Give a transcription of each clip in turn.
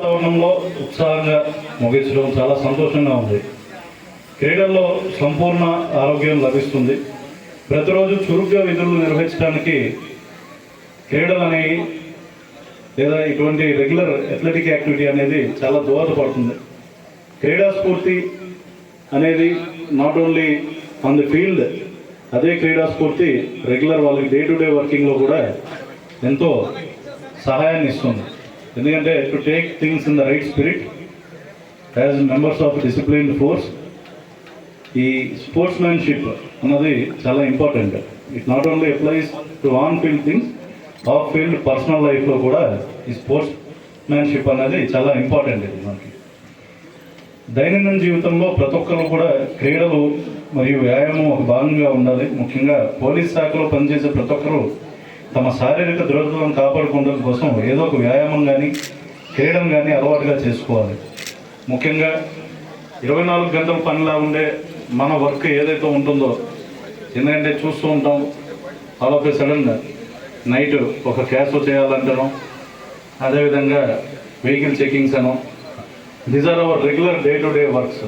వాతావరణంలో ఉత్సాహంగా ముగించడం చాలా సంతోషంగా ఉంది. క్రీడల్లో సంపూర్ణ ఆరోగ్యం లభిస్తుంది. ప్రతిరోజు చురుగ్గా విధులు నిర్వహించడానికి క్రీడలు అనేవి లేదా ఇటువంటి రెగ్యులర్ అథ్లెటిక్ యాక్టివిటీ అనేది చాలా దోహదపడుతుంది. క్రీడా స్ఫూర్తి అనేది not only on the field అదే క్రీడా స్ఫూర్తి రెగ్యులర్ వాళ్ళకి డే టు డే వర్కింగ్లో కూడా ఎంతో సహాయాన్ని ఇస్తుంది. ఎందుకంటే to take things in the right spirit as members of discipline forces ఈ స్పోర్ట్స్ మ్యాన్షిప్ అన్నది చాలా important it not only applies to on field things off field personal లైఫ్లో కూడా ఈ స్పోర్ట్స్ మ్యాన్షిప్ అనేది చాలా ఇంపార్టెంట్ ఇది మనకి. దైనందిన జీవితంలో ప్రతి ఒక్కరు కూడా క్రీడలు మరియు వ్యాయామం ఒక భాగంగా ఉండాలి. ముఖ్యంగా పోలీస్ శాఖలో పనిచేసే ప్రతి ఒక్కరూ తమ శారీరక దృఢత్వం కాపాడుకోవడం కోసం ఏదో ఒక వ్యాయామం కానీ క్రీడం కానీ అలవాటుగా చేసుకోవాలి. ముఖ్యంగా ఇరవై నాలుగు గంటల పనిలా ఉండే మన వర్క్ ఏదైతే ఉంటుందో ఎందుకంటే చూస్తూ ఉంటాం ఆల్ ఆఫ్ ఏ నైట్ ఒక క్యాష్ చేయాలంటాను అదేవిధంగా vehicle checkings Anu these are our regular day to day works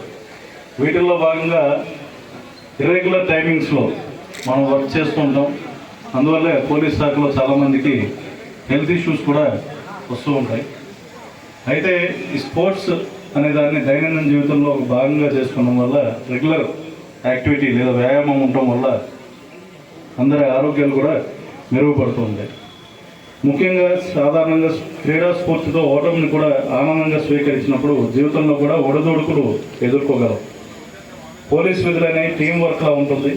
వీటిల్లో భాగంగా ఇర్రెగ్యులర్ టైమింగ్స్లో మనం వర్క్ చేస్తూ ఉంటాం. అందువల్లే పోలీస్ శాఖలో చాలామందికి హెల్త్ ఇష్యూస్ కూడా వస్తూ ఉంటాయి. అయితే ఈ స్పోర్ట్స్ అనే దాన్ని దైనందిన జీవితంలో ఒక భాగంగా చేసుకోవడం వల్ల రెగ్యులర్ యాక్టివిటీ లేదా వ్యాయామం ఉండటం వల్ల అందరి ఆరోగ్యాలు కూడా మెరుగుపడుతూ ఉంటాయి. ముఖ్యంగా సాధారణంగా క్రీడా స్ఫూర్తితో ఓటమిని కూడా ఆనందంగా స్వీకరించినప్పుడు జీవితంలో కూడా ఒడదొడుకులు ఎదుర్కోగలం. పోలీస్ విధులనే టీం వర్క్లా ఉంటుంది.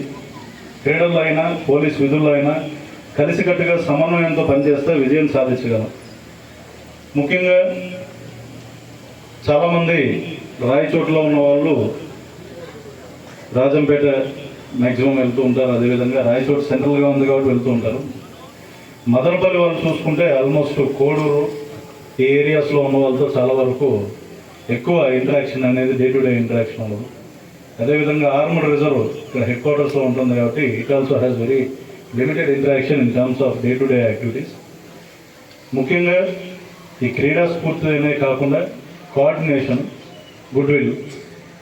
క్రీడల్లో అయినా పోలీస్ విధుల్లో అయినా కలిసికట్టుగా సమన్వయంతో పనిచేస్తే విజయం సాధించగలం. ముఖ్యంగా చాలామంది రాయచోట్లో ఉన్న వాళ్ళు రాజంపేట మ్యాక్సిమం వెళ్తూ ఉంటారు. అదేవిధంగా రాయచోట సెంట్రల్గా ఉంది కాబట్టి వెళ్తూ ఉంటారు. మదనపల్లి వాళ్ళు చూసుకుంటే ఆల్మోస్ట్ కోడూరు ఈ ఏరియాస్లో ఉన్న వాళ్ళతో చాలా వరకు ఎక్కువ ఇంటరాక్షన్ అనేది డే టు డే ఇంటరాక్షన్ ఉండదు. అదేవిధంగా ఆర్మర్ రిజర్వ్ ఇక్కడ హెడ్ క్వార్టర్స్లో ఉంటుంది కాబట్టి it also has very limited interaction in terms of day to day activities. ముఖ్యంగా ఈ క్రీడా స్ఫూర్తి అనే కాకుండా coordination good will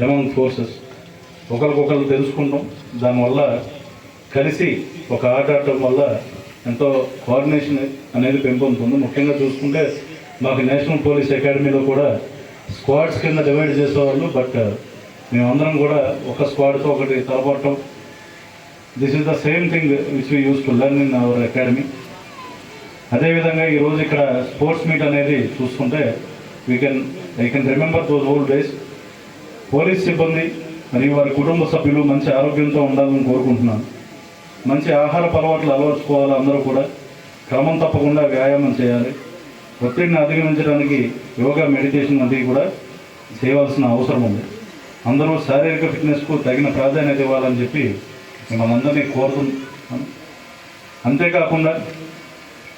among forces ఒకరికొకరు తెలుసుకుంటాం. దానివల్ల కలిసి ఒక ఆట ఆడటం వల్ల ఎంతో కోఆర్డినేషన్ అనేది పెంపొందుతుంది. ముఖ్యంగా చూసుకుంటే మాకు నేషనల్ పోలీస్ అకాడమీలో కూడా స్క్వాడ్స్ కింద డివైడ్ చేసేవాళ్ళు బట్ మేమందరం కూడా ఒక స్క్వాడ్తో ఒకటి తలపడటం. This is the same thing which we use to learn in our academy అదేవిధంగా ఈరోజు ఇక్కడ స్పోర్ట్స్ మీట్ అనేది చూసుకుంటే we can I can remember those old days police సిబ్బంది మరియు వారి కుటుంబ సభ్యులు మంచి ఆరోగ్యంతో ఉండాలని కోరుకుంటున్నాను మంచి ఆహార అలవాట్లు అలవర్చుకోవాలి అందరూ కూడా. క్రమం తప్పకుండా వ్యాయామం చేయాలి. ఒత్తిడిని అధిగమించడానికి యోగా మెడిటేషన్ వంటివి కూడా చేయవలసిన అవసరం ఉంది. అందరూ శారీరక ఫిట్నెస్కు తగిన ప్రాధాన్యత ఇవ్వాలని చెప్పి మిమ్మల్ని అందరినీ కోరుతున్నాను అంతేకాకుండా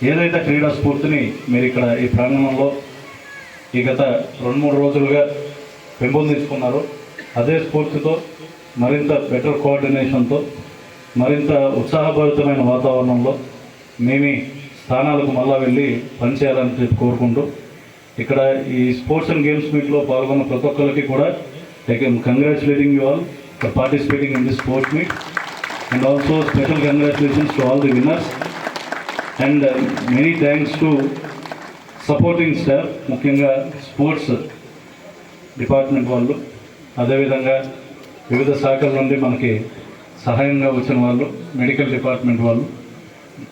ఏదైతే క్రీడా స్ఫూర్తిని మీరు ఇక్కడ ఈ ప్రాంగణంలో ఈ గత రెండు మూడు రోజులుగా పెంపొందించుకున్నారో అదే స్ఫూర్తితో మరింత బెటర్ కోఆర్డినేషన్తో మరింత ఉత్సాహభరితమైన వాతావరణంలో మేమి స్థానాలకు మళ్ళా వెళ్ళి పనిచేయాలని చెప్పి కోరుకుంటూ ఇక్కడ ఈ స్పోర్ట్స్ అండ్ గేమ్స్ మీట్లో పాల్గొన్న ప్రతి ఒక్కరికి కూడా I can congratulating you all for participating in this sports meet and also special congratulations to all the winners and many thanks to supporting staff ముఖ్యంగా స్పోర్ట్స్ డిపార్ట్మెంట్ వాళ్ళు. అదేవిధంగా వివిధ శాఖల నుండి మనకి సహాయంగా వచ్చిన వాళ్ళు మెడికల్ డిపార్ట్మెంట్ వాళ్ళు.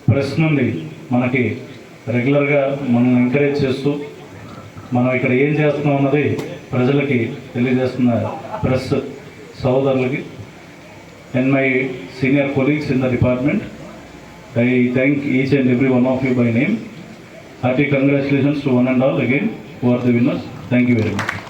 ప్రెస్ నుండి మనకి రెగ్యులర్గా మనం ఎంకరేజ్ చేస్తూ మనం ఇక్కడ ఏం చేస్తున్నాం అన్నది ప్రజలకి తెలియజేస్తున్న press సహోదరులకి and my senior colleagues in the department I thank each and every one of you by name hearty congratulations to one and all again who the the thank you very very.